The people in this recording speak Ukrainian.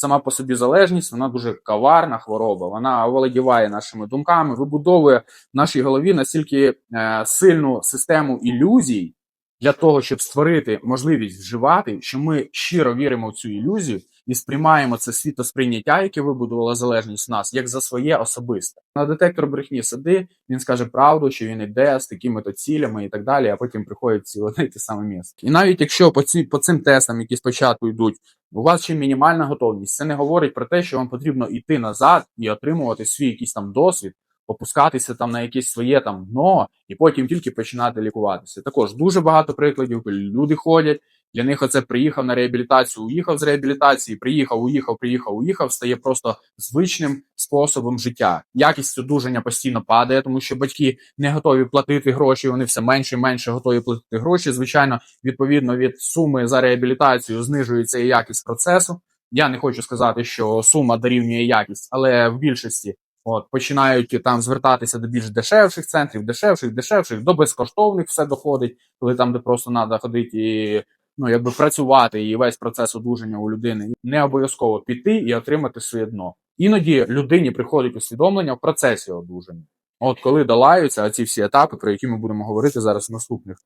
Сама по собі залежність, вона дуже коварна хвороба. Вона оволодіває нашими думками, вибудовує в нашій голові настільки е, сильну систему ілюзій для того, щоб створити можливість вживати, що ми щиро віримо в цю ілюзію і сприймаємо це світосприйняття, яке вибудувала залежність в нас, як за своє особисте. На детектор брехні сиди, він скаже правду, що він іде з такими то цілями і так далі, а потім приходить ці одне те саме місце. І навіть якщо по ці по цим тестам, які спочатку йдуть, у вас ще мінімальна готовність, це не говорить про те, що вам потрібно йти назад і отримувати свій якийсь там досвід, опускатися там на якесь своє там дно, і потім тільки починати лікуватися. Також дуже багато прикладів, коли люди ходять. Для них оце приїхав на реабілітацію, уїхав з реабілітації, приїхав, уїхав, приїхав, уїхав, стає просто звичним способом життя. Якість одужання постійно падає, тому що батьки не готові платити гроші, вони все менше і менше готові платити гроші. Звичайно, відповідно від суми за реабілітацію знижується і якість процесу. Я не хочу сказати, що сума дорівнює якість, але в більшості от починають там звертатися до більш дешевших центрів, дешевших, дешевших, до безкоштовних все доходить, коли там, де просто треба ходити і ну якби працювати, і весь процес одужання у людини не обов'язково піти і отримати своє дно. Іноді людині приходить усвідомлення в процесі одужання. От коли долаються ці всі етапи, про які ми будемо говорити зараз в наступних